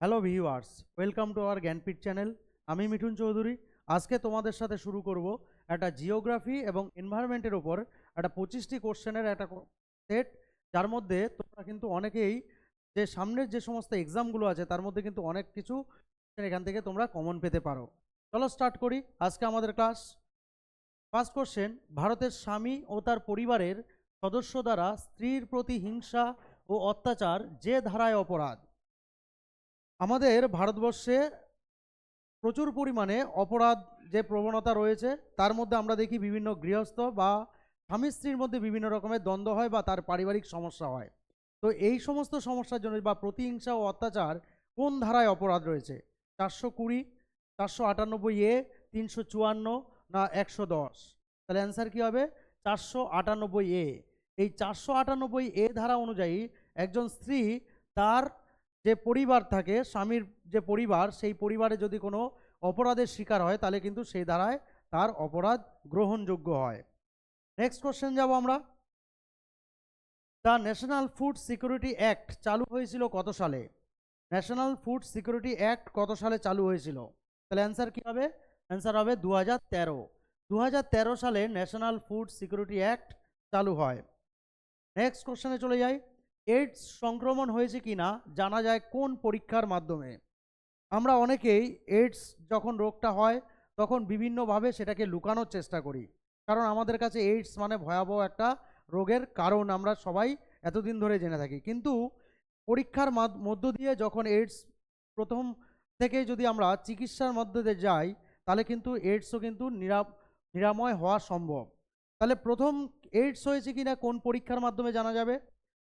Hello viewers welcome to our Gyanpeeth channel আমি মিঠুন চৌধুরী। আজকে তোমাদের সাথে শুরু করব একটা জিওগ্রাফি এবং এনভায়রনমেন্টের ওপর একটা পঁচিশটি কোশ্চেনের একটা সেট যার মধ্যে তোমরা কিন্তু অনেকেই যে সামনের যে সমস্ত এক্সামগুলো আছে, তার মধ্যে কিন্তু অনেক কিছু এখান থেকে তোমরা কমন পেতে পারো। চলো স্টার্ট করি। আজকে আমাদের ক্লাস ফার্স্ট কোশ্চেন ভারতের স্বামী ও তার পরিবারের সদস্য দ্বারা স্ত্রীর প্রতি হিংসা ও অত্যাচার যে ধারায় অপরাধ? আমাদের ভারতবর্ষে প্রচুর পরিমাণে অপরাধ যে প্রবণতা রয়েছে, তার মধ্যে আমরা দেখি বিভিন্ন গৃহস্থ বা স্বামী স্ত্রীর মধ্যে বিভিন্ন রকমের দ্বন্দ্ব হয় বা তার পারিবারিক সমস্যা হয়। তো এই সমস্ত সমস্যার জন্য বা প্রতিহিংসা ও অত্যাচার কোন ধারায় অপরাধ রয়েছে? চারশো কুড়ি, চারশো আটানব্বই এ, তিনশো চুয়ান্ন না একশো দশ? তাহলে অ্যান্সার কী হবে? চারশো আটানব্বই এ। এই চারশো আটানব্বই এ ধারা অনুযায়ী একজন স্ত্রী তার যে পরিবার থাকে, স্বামীর যে পরিবার, সেই পরিবারে যদি কোনো অপরাধের শিকার হয়, তাহলে কিন্তু সেই দ্বারায় তার অপরাধ গ্রহণযোগ্য হয়। নেক্সট কোশ্চেন যাব আমরা। The national food security act চালু হয়েছিল কত সালে? ন্যাশনাল ফুড সিকিউরিটি অ্যাক্ট কত সালে চালু হয়েছিল? তাহলে অ্যান্সার কী হবে? অ্যান্সার হবে দু হাজার তেরো। দু হাজার তেরো সালে ন্যাশনাল ফুড সিকিউরিটি অ্যাক্ট চালু হয়। নেক্সট কোশ্চেনে চলে যাই। এইডস সংক্রমণ হয়েছে কি না জানা যায় কোন পরীক্ষার মাধ্যমে। আমরা অনেকেই এইডস যখন রোগটা হয়, তখন বিভিন্নভাবে সেটাকে লুকানোর চেষ্টা করি। কারণ আমাদের কাছে এইডস মানে ভয়াবহ একটা রোগের কারণ, আমরা সবাই এতদিন ধরে জেনে থাকি। কিন্তু পরীক্ষার মধ্য দিয়ে যখন এইডস প্রথম থেকে যদি আমরা চিকিৎসার মধ্যে দিয়ে যাই, তাহলে কিন্তু এইডসও কিন্তু নিরা, নিরাময় হওয়া সম্ভব। তাহলে প্রথম এইডস হয়েছে কিনা, কোন পরীক্ষার মাধ্যমে জানা যাবে?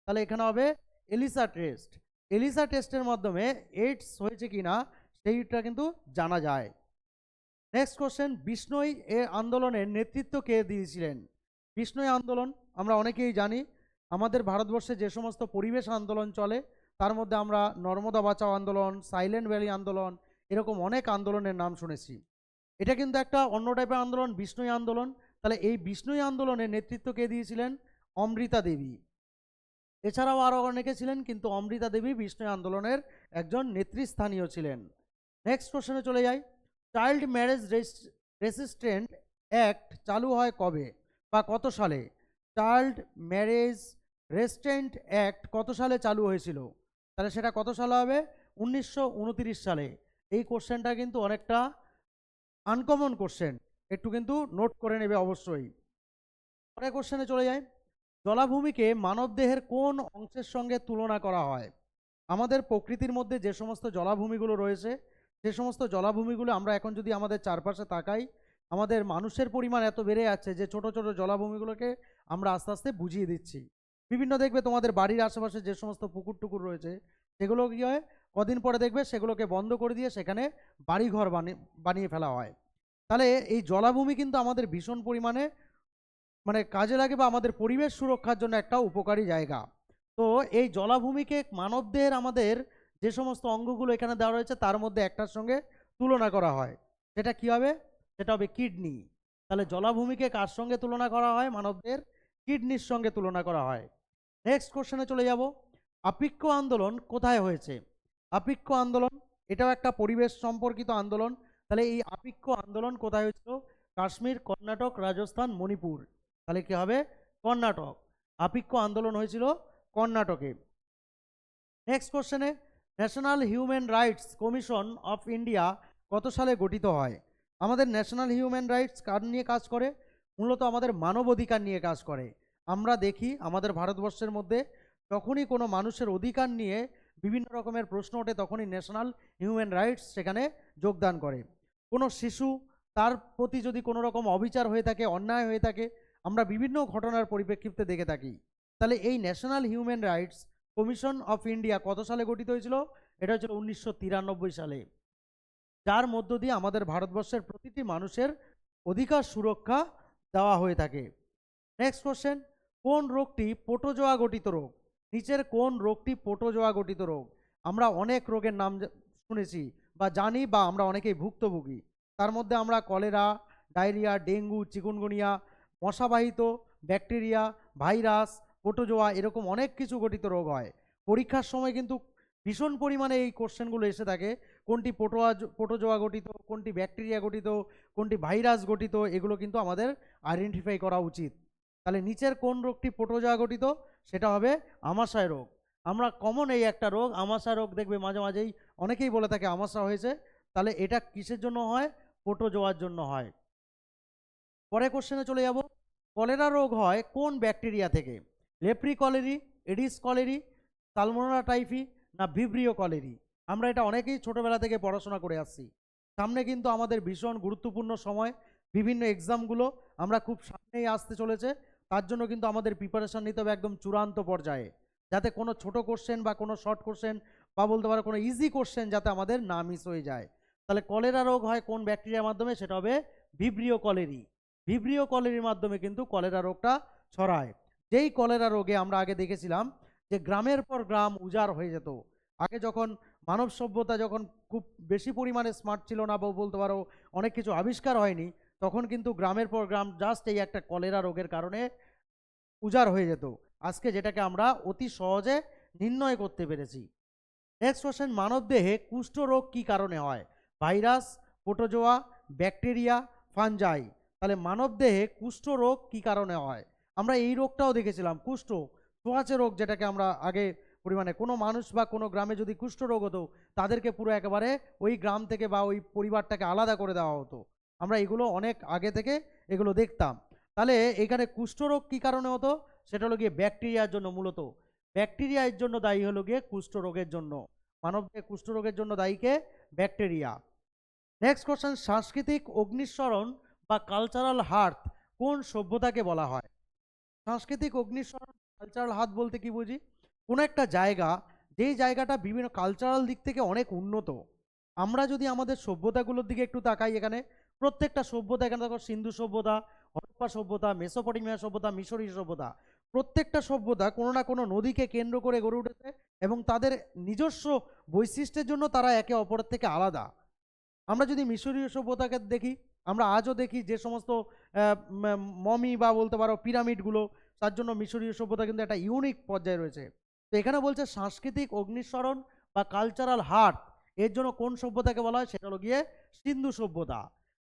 তাহলে এখানে হবে এলিসা টেস্ট এলিসা টেস্টের মাধ্যমে এইডস হয়েছে কিনা সেইটা কিন্তু জানা যায়। নেক্সট কোশ্চেন বিষ্ণই এ আন্দোলনের নেতৃত্ব কে দিয়েছিলেন? বিষ্ণই আন্দোলন আমরা অনেকেই জানি। আমাদের ভারতবর্ষে যে সমস্ত পরিবেশ আন্দোলন চলে, তার মধ্যে আমরা নর্মদা বাঁচাও আন্দোলন, সাইলেন্ট ভ্যালি আন্দোলন, এরকম অনেক আন্দোলনের নাম শুনেছি। এটা কিন্তু একটা অন্য টাইপের আন্দোলন, বিষ্ণুই আন্দোলন। তাহলে এই বিষ্ণুই আন্দোলনের নেতৃত্ব কে দিয়েছিলেন? অমৃতা দেবী। এছাড়াও আরও অনেকে ছিলেন, কিন্তু অমৃতা দেবী বিষ্ণু আন্দোলনের একজন নেতৃস্থানীয় ছিলেন। নেক্সট কোশ্চেনে চলে যাই। চাইল্ড ম্যারেজ রেসিস্ট্যান্ট অ্যাক্ট চালু হয় কবে বা কত সালে? চাইল্ড ম্যারেজ রেস্ট্যান্ট অ্যাক্ট কত সালে চালু হয়েছিল? তাহলে সেটা কত সালে হবে? উনিশশো সালে। এই কোশ্চেনটা কিন্তু অনেকটা আনকমন কোশ্চেন। একটু কিন্তু নোট করে নেবে অবশ্যই। পরের কোশ্চেনে চলে যায় জলাভূমিকে মানবদেহের কোন অংশের সঙ্গে তুলনা করা হয়? আমাদের প্রকৃতির মধ্যে যে সমস্ত জলাভূমিগুলো রয়েছে, সে সমস্ত জলাভূমিগুলো আমরা এখন যদি আমাদের চারপাশে তাকাই, আমাদের মানুষের পরিমাণ এত বেড়ে যাচ্ছে যে ছোট ছোট জলাভূমিগুলোকে আমরা আস্তে আস্তে বুঝিয়ে দিচ্ছি। বিভিন্ন দেখবে তোমাদের বাড়ির আশেপাশে যে সমস্ত পুকুর টুকুর রয়েছে, সেগুলো কী হয়? কদিন পরে দেখবে সেগুলোকে বন্ধ করে দিয়ে সেখানে বাড়িঘর বানিয়ে বানিয়ে ফেলা হয়। তাহলে এই জলাভূমি কিন্তু আমাদের ভীষণ পরিমাণে মানে কাজে লাগে বা আমাদের পরিবেশ সুরক্ষার জন্য একটা উপকারী জায়গা। তো এই জলাভূমিকে মানবদেহের আমাদের যে সমস্ত অঙ্গগুলো এখানে দেওয়া রয়েছে, তার মধ্যে একটার সঙ্গে তুলনা করা হয়। সেটা কী হবে? সেটা হবে কিডনি। তাহলে জলাভূমিকে কার সঙ্গে তুলনা করা হয়? মানবদের কিডনির সঙ্গে তুলনা করা হয়। নেক্সট কোশ্চেনে চলে যাব। আপিক্য আন্দোলন কোথায় হয়েছে? আপিক্য আন্দোলন, এটাও একটা পরিবেশ সম্পর্কিত আন্দোলন। তাহলে এই আপিক্য আন্দোলন কোথায় হয়েছিল? কাশ্মীর, কর্ণাটক, রাজস্থান, মণিপুর। তাহলে কি হবে? কর্ণাটক। আপিক্য আন্দোলন হয়েছিল কর্ণাটকে। নেক্সট কোশ্চেনে national human rights commission of India কত সালে গঠিত হয়? আমাদের ন্যাশনাল হিউম্যান রাইটস কার নিয়ে কাজ করে? মূলত আমাদের মানব অধিকার নিয়ে কাজ করে। আমরা দেখি আমাদের ভারতবর্ষের মধ্যে যখনই কোনো মানুষের অধিকার নিয়ে বিভিন্ন রকমের প্রশ্ন ওঠে, তখনই ন্যাশনাল হিউম্যান রাইটস সেখানে যোগদান করে। কোনো শিশু তার প্রতি যদি কোনো রকম অবিচার হয়ে থাকে, অন্যায় হয়ে থাকে আমরা বিভিন্ন ঘটনার পরিপ্রেক্ষিতে দেখে থাকি। তাহলে এই national human rights commission of India কত সালে গঠিত হয়েছিল? এটা হচ্ছিল উনিশশো তিরানব্বই সালে। যার মধ্য দিয়ে আমাদের ভারতবর্ষের প্রতিটি মানুষের অধিকার সুরক্ষা দেওয়া হয়ে থাকে। নেক্সট কোশ্চেন কোন রোগটি পোটোজোয়া গঠিত রোগ? নিচের কোন রোগটি পোটোজোয়া গঠিত রোগ? আমরা অনেক রোগের নাম শুনেছি বা জানি বা আমরা অনেকেই ভুক্তভোগী। তার মধ্যে আমরা কলেরা, ডায়রিয়া, ডেঙ্গু, চিকুনগুনিয়া মশাবাহিত, ব্যাকটেরিয়া, ভাইরাস পোটোজোয়া এরকম অনেক কিছু গঠিত রোগ হয়। পরীক্ষার সময় কিন্তু ভীষণ পরিমাণে এই কোশ্চেনগুলো এসে থাকে। কোনটি পোটোয়া পোটোজোয়া গঠিত, কোনটি ব্যাকটেরিয়া গঠিত, কোনটি ভাইরাস গঠিত, এগুলো কিন্তু আমাদের আইডেন্টিফাই করা উচিত। তাহলে নিচের কোন রোগটি পোটোজোয়া গঠিত? সেটা হবে আমাশয় রোগ। আমরা কমন এই একটা রোগ আমাশা রোগ দেখবে মাঝে মাঝেই অনেকেই বলে থাকে আমাশা হয়েছে। তাহলে এটা কিসের জন্য হয়? পোটোজোয়ার জন্য হয়। পরে কোশ্চেনে চলে যাব। কলেরা রোগ হয় কোন ব্যাকটেরিয়া থেকে? Leprae cholerae, Aedes cholerae Salmonella typhi না ভিব্রিও কলেরি? আমরা এটা অনেকেই ছোটোবেলা থেকে পড়াশোনা করে আসছি। সামনে কিন্তু আমাদের ভীষণ গুরুত্বপূর্ণ সময়, বিভিন্ন এক্সামগুলো আমরা খুব সামনেই আসতে চলেছে। তার জন্য কিন্তু আমাদের প্রিপারেশান নিতে হবে একদম চূড়ান্ত পর্যায়ে। যাতে কোনো ছোট কোশ্চেন বা কোনো শর্ট কোশ্চেন বা বলতে পারো কোনো ইজি কোশ্চেন যাতে আমাদের না মিস হয়ে যায়। তাহলে কলেরা রোগ হয় কোন ব্যাকটেরিয়ার মাধ্যমে? সেটা হবে ভিব্রিও কলেরি। ভিব্রিও কলেরির মাধ্যমে কিন্তু কলেরা রোগটা ছড়ায়। যেই কলেরা রোগে আমরা আগে দেখেছিলাম যে গ্রামের পর গ্রাম উজাড় হয়ে যেত। আগে যখন মানব সভ্যতা যখন খুব বেশি পরিমাণে স্মার্ট ছিল না বা বলতে পারো অনেক কিছু আবিষ্কার হয়নি, তখন কিন্তু গ্রামের পর গ্রাম জাস্ট এই একটা কলেরা রোগের কারণে উজাড় হয়ে যেত। আজকে যেটাকে আমরা অতি সহজে নির্ণয় করতে পেরেছি। নেক্সট কোশ্চেন কুষ্ঠ রোগ কী কারণে হয়? ভাইরাস পোটোজোয়া ব্যাকটেরিয়া ফানজাই তাহলে মানবদেহে কুষ্ঠ রোগ কী কারণে হয়? আমরা এই রোগটাও দেখেছিলাম, কুষ্ঠ। ছোঁয়াচে রোগ যেটাকে আমরা আগে পরিমাণে কোনো মানুষ বা কোনো গ্রামে যদি কুষ্ঠ রোগ হতো, তাদেরকে পুরো একেবারে ওই গ্রাম থেকে বা ওই পরিবারটাকে আলাদা করে দেওয়া হতো। আমরা এগুলো অনেক আগে থেকে এগুলো দেখতাম। তাহলে এখানে কুষ্ঠরোগ কী কারণে হতো? সেটা হলো গিয়ে ব্যাকটেরিয়ার জন্য মূলত। ব্যাকটেরিয়ার জন্য দায়ী হলো গিয়ে কুষ্ঠরোগের জন্য। মানবকে কুষ্ঠরোগের জন্য দায়ীকে ব্যাকটেরিয়া। নেক্সট কোশ্চেন সাংস্কৃতিক অগ্নিস্মরণ বা কালচারাল হার্ট কোন সভ্যতাকে বলা হয়? সাংস্কৃতিক অগ্নিস্মরণ কালচারাল হাত বলতে কি বুঝি? কোনো একটা জায়গা, যেই জায়গাটা বিভিন্ন কালচারাল দিক থেকে অনেক উন্নত, আমরা যদি আমাদের সভ্যতাগুলোর দিকে একটু তাকাই এখানে, প্রত্যেকটা সভ্যতা এখানে দেখো সিন্ধু সভ্যতা, হরপ্পা সভ্যতা, মেসোপটেমিয়া সভ্যতা, মিশরীয় সভ্যতা, প্রত্যেকটা সভ্যতা কোনো না কোনো নদীকে কেন্দ্র করে গড়ে উঠেছে এবং তাদের নিজস্ব বৈশিষ্ট্যের জন্য তারা একে অপরের থেকে আলাদা। আমরা যদি মিশরীয় সভ্যতাকে দেখি আমরা আজও দেখি যে সমস্ত মমি বা বলতে পারো পিরামিডগুলো, তার জন্য মিশরীয় সভ্যতা কিন্তু একটা ইউনিক পর্যায়ে রয়েছে। তো এখানে বলছে সাংস্কৃতিক অগ্নিস্মরণ বা কালচারাল হার্ট এর জন্য কোন সভ্যতাকে বলা হয়? সেটা হলো গিয়ে সিন্ধু সভ্যতা।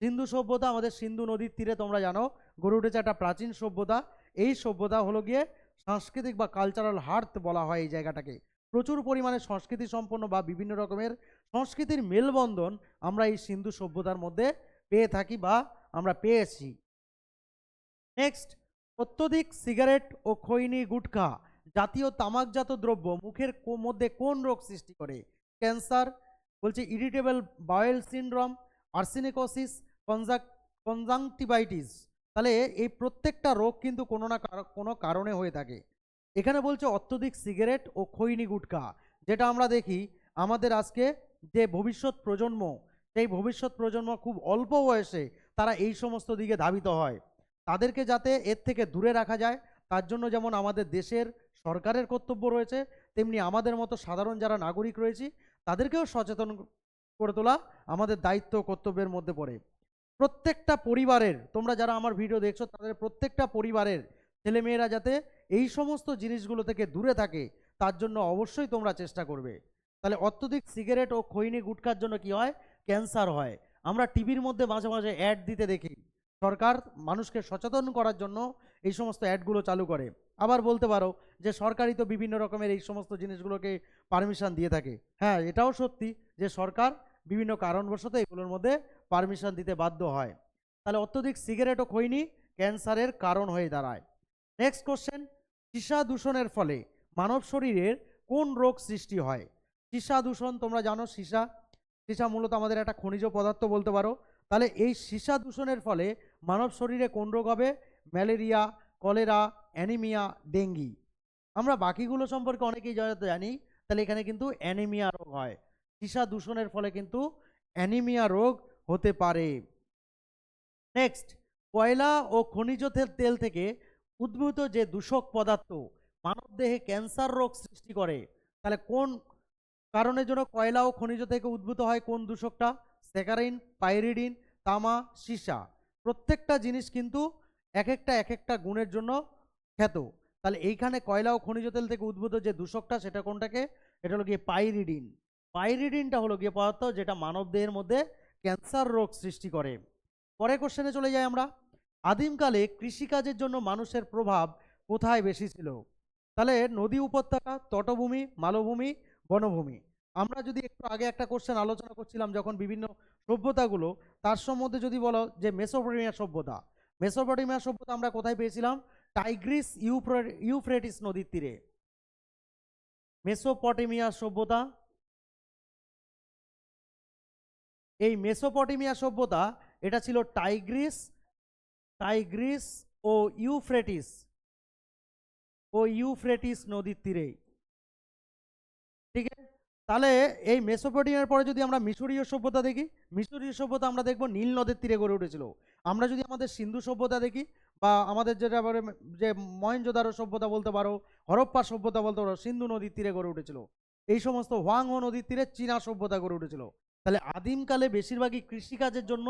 সিন্ধু সভ্যতা আমাদের সিন্ধু নদীর তীরে তোমরা জানো, গড়ে উঠেছে একটা প্রাচীন সভ্যতা। এই সভ্যতা হলো গিয়ে সাংস্কৃতিক বা কালচারাল হার্ট বলা হয় এই জায়গাটাকে। প্রচুর পরিমাণে সংস্কৃতি সম্পন্ন বা বিভিন্ন রকমের সংস্কৃতির মেলবন্ধন আমরা এই সিন্ধু সভ্যতার মধ্যে পেয়ে থাকি বা আমরা পেয়েছি। নেক্সট অত্যধিক সিগারেট ও খৈনি গুটখা জাতীয় তামাকজাত দ্রব্য মুখের মধ্যে কোন রোগ সৃষ্টি করে? ক্যান্সার বলছে ইরিটেবল বায়েল সিনড্রোম আর্সেনিকোসিস কনজাক কনজাংটিভাইটিস তাহলে এই প্রত্যেকটা রোগ কিন্তু কোনো না কোনো কারণে হয়ে থাকে। এখানে বলছে অত্যধিক সিগারেট ও খৈনি গুটখা যেটা আমরা দেখি আমাদের আজকে যে ভবিষ্যৎ প্রজন্ম সেই ভবিষ্যৎ প্রজন্ম খুব অল্প বয়সে তারা এই সমস্ত দিকে ধাবিত হয়। তাদেরকে যাতে এর থেকে দূরে রাখা যায়, তার জন্য যেমন আমাদের দেশের সরকারের কর্তব্য রয়েছে, তেমনি আমাদের মতো সাধারণ যারা নাগরিক রয়েছি, তাদেরকেও সচেতন করে তোলা আমাদের দায়িত্ব কর্তব্যের মধ্যে পড়ে। প্রত্যেকটা পরিবারের, তোমরা যারা আমার ভিডিও দেখছ, তাদের প্রত্যেকটা পরিবারের ছেলেমেয়েরা যাতে এই সমস্ত জিনিসগুলো থেকে দূরে থাকে, তার জন্য অবশ্যই তোমরা চেষ্টা করবে। তাহলে অত্যধিক সিগারেট ও খৈনি গুটখার জন্য কি হয় ক্যান্সার হয়। আমরা টিভির মধ্যে মাঝে মাঝে অ্যাড দিতে দেখি। সরকার মানুষকে সচেতন করার জন্য এই সমস্ত অ্যাডগুলো চালু করে। আবার বলতে পারো যে সরকারই তো বিভিন্ন রকমের এই সমস্ত জিনিসগুলোকে পারমিশন দিয়ে থাকে। হ্যাঁ এটাও সত্যি যে সরকার বিভিন্ন কারণবশত এগুলোর মধ্যে পারমিশন দিতে বাধ্য হয়। তাহলে অত্যধিক সিগারেটও খৈনি, ক্যান্সারের কারণ হয়ে দাঁড়ায়। নেক্সট কোশ্চেন সীসা দূষণের ফলে মানব শরীরের কোন রোগ সৃষ্টি হয়? সীসা দূষণ, তোমরা জানো সীসা? সীসা মূলত আমাদের একটা খনিজ পদার্থ বলতে পারো। তাহলে এই সীসা দূষণের ফলে মানব শরীরে কোন রোগ হবে? Malaria, cholera, anaemia, dengue. আমরা বাকিগুলো সম্পর্কে অনেকেই যা- জানি, তাহলে এখানে কিন্তু অ্যানিমিয়া রোগ হয়। সীসা দূষণের ফলে কিন্তু অ্যানিমিয়া রোগ হতে পারে। নেক্সট, কয়লা ও খনিজ তেল- তেল থেকে উদ্ভূত যে দূষক পদার্থ মানবদেহে ক্যান্সার রোগ সৃষ্টি করে, তাহলে কোন কারণের জন্য কয়লা ও খনিজ থেকে উদ্ভূত হয় কোন দূষকটা? স্যাকারিন পাইরিডিন, তামা, সীসা। প্রত্যেকটা জিনিস কিন্তু এক একটা এক একটা গুণের জন্য খ্যাত। তাহলে এইখানে কয়লা ও খনিজ তেল থেকে উদ্ভূত যে দূষকটা, সেটা কোনটাকে? এটা হলো গিয়ে পাইরিডিন। পাইরিডিনটা হলো গিয়ে পদার্থ যেটা মানব দেহের মধ্যে ক্যান্সার রোগ সৃষ্টি করে। পরে কোশ্চেনে চলে যাই আমরা। আদিমকালে কৃষিকাজের জন্য মানুষের প্রভাব কোথায় বেশি ছিল? তাহলে নদী উপত্যকা, তটভূমি, মালভূমি বনভূমি। আমরা যদি একটু আগে একটা কোশ্চেন আলোচনা করছিলাম, যখন বিভিন্ন সভ্যতাগুলো, তার সম্বন্ধে যদি বলো যে মেসোপটেমিয়া সভ্যতা। মেসোপটেমিয়া সভ্যতা আমরা কোথায় পেয়েছিলাম? টাইগ্রিস ইউফ্রে- ইউফ্রেটিস নদীর তীরে। মেসোপটেমিয়া সভ্যতা। এই মেসোপটেমিয়া সভ্যতা, এটা ছিল টাইগ্রিস টাইগ্রিস ও ইউফ্রেটিস। ও ইউফ্রেটিস নদীর তীরে ঠিক আছে তাহলে এই মেসোপটেমিয়ার পরে যদি আমরা মিশরীয় সভ্যতা দেখি, মিশরীয় সভ্যতা আমরা দেখব নীল নদের তীরে গড়ে উঠেছিল। আমরা যদি আমাদের সিন্ধু সভ্যতা দেখি বা আমাদের যেটা যে মহেঞ্জোদারো সভ্যতা বলতে পারো, হরপ্পা সভ্যতা বলতে পারো, সিন্ধু নদীর তীরে গড়ে উঠেছিল। এই সমস্ত হোয়াংহো নদীর তীরে চীনা সভ্যতা গড়ে উঠেছিল। তাহলে আদিমকালে বেশিরভাগই কৃষিকাজের জন্য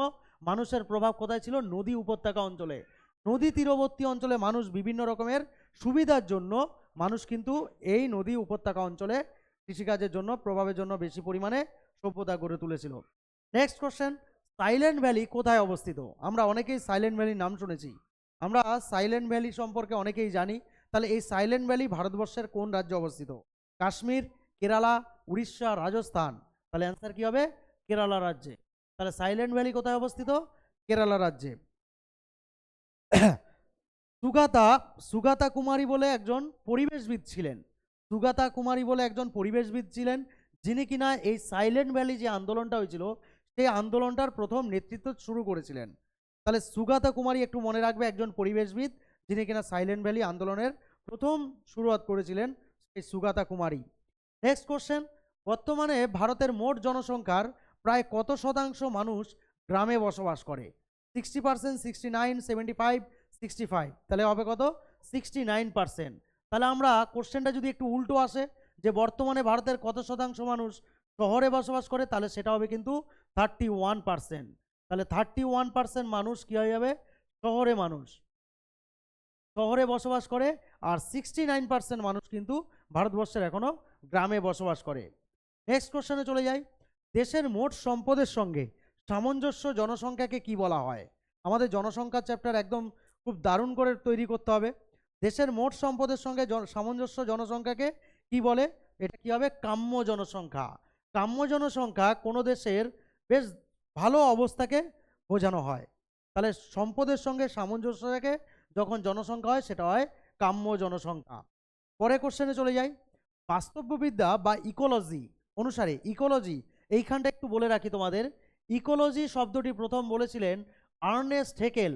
মানুষের প্রভাব কোথায় ছিল? নদী উপত্যকা অঞ্চলে। নদী তীরবর্তী অঞ্চলে মানুষ বিভিন্ন রকমের সুবিধার জন্য মানুষ কিন্তু এই নদী উপত্যকা অঞ্চলে কৃষিকাজের জন্য, প্রভাবের জন্য বেশি পরিমাণে সভ্যতা গড়ে তুলেছিল। নেক্সট কোশ্চেন সাইলেন্ট ভ্যালি কোথায় অবস্থিত? আমরা অনেকেই সাইলেন্ট ভ্যালির নাম শুনেছি। আমরা সাইলেন্ট ভ্যালি সম্পর্কে অনেকেই জানি। তাহলে এই সাইলেন্ট ভ্যালি ভারতবর্ষের কোন রাজ্যে অবস্থিত? কাশ্মীর, কেরালা, উড়িষ্যা, রাজস্থান? তাহলে অ্যান্সার কি হবে? কেরালা রাজ্যে। তাহলে সাইলেন্ট ভ্যালি কোথায় অবস্থিত? কেরালা রাজ্যে। সুগাতা সুগাতা কুমারী বলে একজন পরিবেশবিদ ছিলেন। সুগাতা কুমারী বলে একজন পরিবেশবিদ ছিলেন, যিনি কিনা এই সাইলেন্ট ভ্যালি যে আন্দোলনটা হয়েছিল, সেই আন্দোলনটার প্রথম নেতৃত্ব শুরু করেছিলেন। তাহলে সুগাতা কুমারী একটু মনে রাখবে একজন পরিবেশবিদ, যিনি কিনা সাইলেন্ট ভ্যালি আন্দোলনের প্রথম শুরুয়াত করেছিলেন, সেই সুগাতা কুমারী। নেক্সট কোশ্চেন বর্তমানে ভারতের মোট জনসংখ্যার প্রায় কত শতাংশ মানুষ গ্রামে বসবাস করে? Sixty percent sixty nine seventy five sixty five তাহলে হবে কত? সিক্সটি নাইন পার্সেন্ট তাহলে আমরা কোশ্চেনটা যদি একটু উল্টো আসে, যে বর্তমানে ভারতের কত শতাংশ মানুষ শহরে বসবাস করে, তাহলে সেটা হবে কিন্তু থার্টি ওয়ান পার্সেন্ট তাহলে থার্টি ওয়ান পার্সেন্ট মানুষ কী হয়ে যাবে? শহরে মানুষ। শহরে বসবাস করে আর সিক্সটি নাইন পার্সেন্ট মানুষ কিন্তু ভারতবর্ষের এখনও গ্রামে বসবাস করে। নেক্সট কোশ্চেনে চলে যাই। দেশের মোট সম্পদের সঙ্গে সামঞ্জস্য জনসংখ্যাকে কি বলা হয়? আমাদের জনসংখ্যা চ্যাপ্টার একদম খুব দারুণ করে তৈরি করতে হবে। দেশের মোট সম্পদের সঙ্গে সামঞ্জস্য জনসংখ্যাকে কি বলে? এটা কি হবে? কাম্য জনসংখ্যা। কাম্য জনসংখ্যা কোনো দেশের বেশ ভালো অবস্থাকে বোঝানো হয়। তাহলে সম্পদের সঙ্গে সামঞ্জস্যকে যখন জনসংখ্যা হয়, সেটা হয় কাম্য জনসংখ্যা। পরে কোশ্চেনে চলে যাই। বাস্তববিদ্যা বা ইকোলজি অনুসারে, ইকোলজি, এইখানটা একটু বলে রাখি তোমাদের। ইকোলজি শব্দটি প্রথম বলেছিলেন Ernst Haeckel.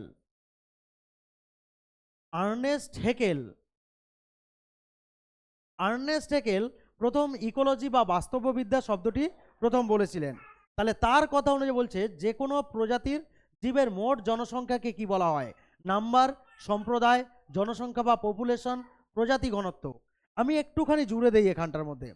Ernst Haeckel Ernst Haeckel প্রথম ইকোলজি বা বাস্তববিদ্যা শব্দটি প্রথম বলেছিলেন। তাহলে তার কথা অনুযায়ী বলছে যে কোনো প্রজাতির জীবের মোট জনসংখ্যাকে কি বলা হয়? নাম্বার সম্প্রদায়, জনসংখ্যা বা পপুলেশন প্রজাতি ঘনত্ব। আমি একটুখানি জুড়ে দেই এখানটার মধ্যে।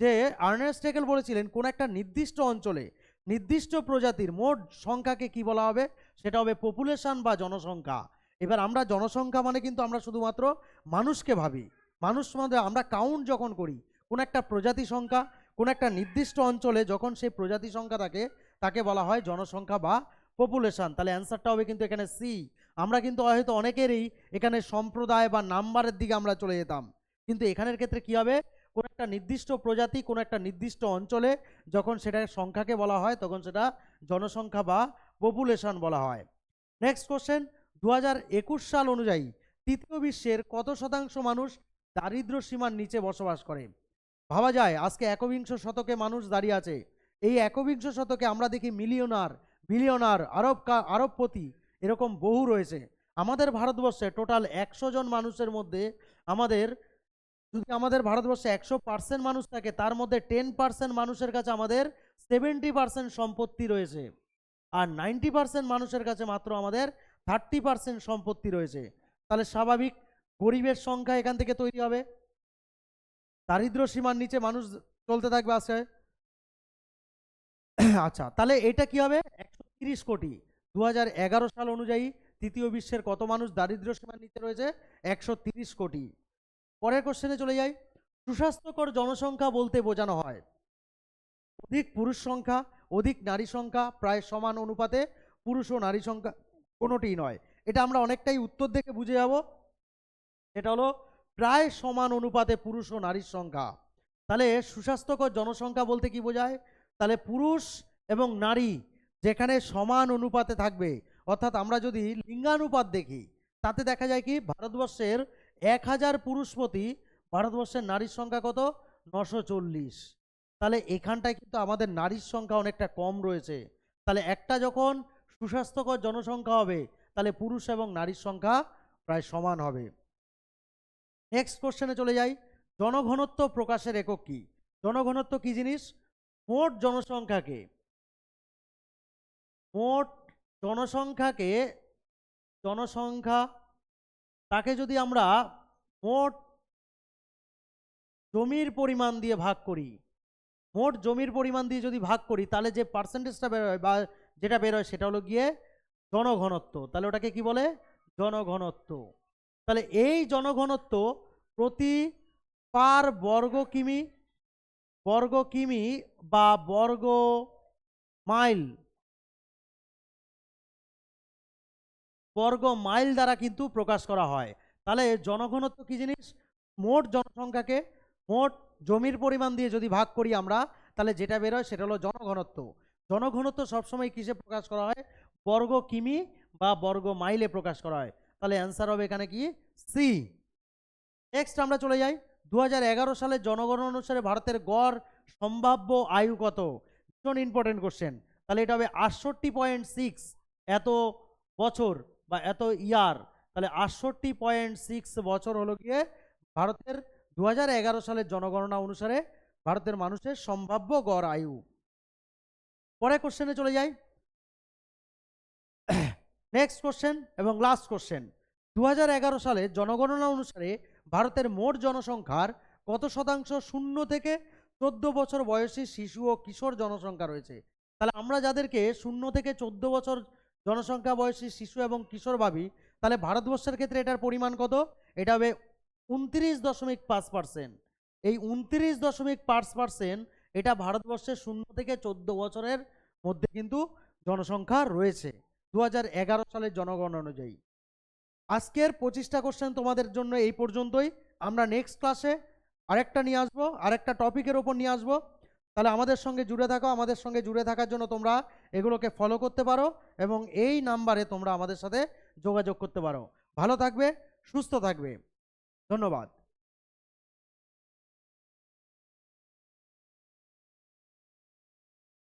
যে আর্নেস্ট হেকেল বলেছিলেন, কোন একটা নির্দিষ্ট অঞ্চলে নির্দিষ্ট প্রজাতির মোট সংখ্যাকে কি বলা হবে? সেটা হবে পপুলেশন বা জনসংখ্যা। এবার আমরা জনসংখ্যা মানে কিন্তু আমরা শুধুমাত্র মানুষকে ভাবি। মানুষ মধ্যে আমরা কাউন্ট যখন করি, কোন একটা প্রজাতি সংখ্যা, কোন একটা নির্দিষ্ট অঞ্চলে যখন সেই প্রজাতি সংখ্যা থাকে, তাকে বলা হয় জনসংখ্যা বা পপুলেশন তাহলে অ্যান্সারটা হবে কিন্তু এখানে সি আমরা কিন্তু হয়তো অনেকেরই এখানে সম্প্রদায় বা নাম্বারের দিকে আমরা চলে যেতাম। কিন্তু এখানের ক্ষেত্রে কি হবে? কোনো একটা নির্দিষ্ট প্রজাতি, কোনো একটা নির্দিষ্ট অঞ্চলে যখন সেটার সংখ্যাকে বলা হয়, তখন সেটা জনসংখ্যা বা পপুলেশন বলা হয়। নেক্সট কোশ্চেন দু হাজার একুশ সাল অনুযায়ী তৃতীয় বিশ্বের কত শতাংশ মানুষ দারিদ্র সীমার নিচে বসবাস করে? ভাবা যায়, আজকে একবিংশ শতকে মানুষ দাঁড়িয়ে আছে। এই একবিংশ শতকে আমরা দেখি মিলিয়নার, বিলিয়নার, আরব আরবপতি এরকম বহু রয়েছে। আমাদের ভারতবর্ষে টোটাল একশো জন মানুষের মধ্যে আমাদের, যদি আমাদের ভারতবর্ষে একশো পার্সেন্ট মানুষ থাকে, তার মধ্যে টেন পার্সেন্ট মানুষের কাছে আমাদের সেভেন্টি পার্সেন্ট সম্পত্তি রয়েছে। আর নাইনটি পার্সেন্ট মানুষের কাছে মাত্র আমাদের থার্টি পার্সেন্ট সম্পত্তি রয়েছে। তাহলে স্বাভাবিক গরিবের সংখ্যা এখান থেকে তৈরি হবে। দারিদ্র সীমার নিচে মানুষ চলতে থাকবে আসে আচ্ছা তাহলে এটা কি হবে? একশো তিরিশ কোটি। দু সাল অনুযায়ী তৃতীয় বিশ্বের কত মানুষ দারিদ্র সীমার নিচে রয়েছে? একশো তিরিশ কোটি। পরের কোশ্চেনে চলে যাই। সুস্বাস্থ্যকর জনসংখ্যা বলতে বোঝানো হয়। অধিক পুরুষ সংখ্যা, অধিক নারী সংখ্যা, প্রায় সমান অনুপাতে পুরুষ ও নারী সংখ্যা। কোনোটিই নয়। এটা আমরা অনেকটাই উত্তর দেখে বুঝে যাব। এটা হলো, প্রায় সমান অনুপাতে পুরুষ ও নারীর সংখ্যা। তাহলে সুস্বাস্থ্যকর জনসংখ্যা বলতে কি বোঝায়? তাহলে পুরুষ এবং নারী যেখানে সমান অনুপাতে থাকবে, অর্থাৎ আমরা যদি লিঙ্গানুপাত দেখি, তাতে দেখা যায় কি, ভারতবর্ষের এক হাজার পুরুষ প্রতি ভারতবর্ষের নারীর সংখ্যা কত? নশো চল্লিশ। তাহলে এখানটায় কিন্তু আমাদের নারীর সংখ্যা অনেকটা কম রয়েছে। তাহলে একটা যখন সুস্বাস্থ্যকর জনসংখ্যা হবে, তাহলে পুরুষ এবং নারীর সংখ্যা প্রায় সমান হবে। নেক্সট কোশ্চেনে চলে যাই। জনঘনত্ব প্রকাশের একক কি? জনঘনত্ব কি জিনিস? মোট জনসংখ্যাকে। মোট জনসংখ্যাকে, জনসংখ্যা, তাকে যদি আমরা মোট জমির পরিমাণ দিয়ে ভাগ করি, মোট জমির পরিমাণ দিয়ে যদি ভাগ করি, তাহলে যে পার্সেন্টেজটা বেরোয় বা যেটা বেরোয় সেটা হলো গিয়ে জনঘনত্ব। তাহলে ওটাকে কি বলে? জনঘনত্ব। তাহলে এই জনঘনত্ব প্রতি পার বর্গ কিমি বর্গ কিমি বা বর্গ মাইল বর্গ মাইল দ্বারা কিন্তু প্রকাশ করা হয়। তাহলে জনঘনত্ব কি জিনিস? মোট জনসংখ্যাকে, মোট জমির পরিমাণ দিয়ে যদি ভাগ করি আমরা, তাহলে যেটা বেরোয় সেটা হলো জনঘনত্ব। জনঘনত্ব সবসময় কিসে প্রকাশ করা হয়? বর্গ কিমি বা বর্গ মাইলে প্রকাশ করা হয়। তাহলে অ্যান্সার হবে এখানে কি? সি নেক্সট আমরা চলে যাই। দু সালের জনগণনা অনুসারে ভারতের গড় সম্ভাব্য আয়ু কত? ভীষণ ইম্পর্টেন্ট কোশ্চেন তাহলে এটা হবে আটষট্টি পয়েন্ট সিক্স এত বছর বা এত ইয়ার তাহলে আটষট্টি পয়েন্ট সিক্স বছর হলো গিয়ে ভারতের দু হাজার এগারো সালের জনগণনা অনুসারে ভারতের মানুষের সম্ভাব্য গড় আয়ু। পরে কোশ্চেনে চলে যাই। নেক্সট কোশ্চেন এবং লাস্ট কোশ্চেন দু হাজার এগারো সালে জনগণনা অনুসারে ভারতের মোট জনসংখ্যার কত শতাংশ শূন্য থেকে চোদ্দ বছর বয়সী শিশু ও কিশোর জনসংখ্যা রয়েছে? তাহলে আমরা যাদেরকে শূন্য থেকে চোদ্দ বছর জনসংখ্যা বয়সী শিশু এবং কিশোর ভাবি, তাহলে ভারতবর্ষের ক্ষেত্রে এটার পরিমাণ কত? এটা হবে উনত্রিশ দশমিক পাঁচ পার্সেন্ট এই উনত্রিশ দশমিক পাঁচ পার্সেন্ট এটা ভারতবর্ষের শূন্য থেকে চোদ্দ বছরের মধ্যে কিন্তু জনসংখ্যা রয়েছে দু হাজার এগারো সালের জনগণ অনুযায়ী। আজকের পঁচিশটা কোশ্চেন তোমাদের জন্য এই পর্যন্তই। আমরা নেক্সট ক্লাসে আরেকটা নিয়ে আসব, আরেকটা টপিকের ওপর নিয়ে আসব। তাহলে আমাদের সঙ্গে জুড়ে থাকো, আমাদের সঙ্গে জুড়ে থাকার জন্য তোমরা এগুলোকে ফলো করতে পারো এবং এই নাম্বারে তোমরা আমাদের সাথে যোগাযোগ করতে পারো। ভালো থাকবে, সুস্থ থাকবে। ধন্যবাদ।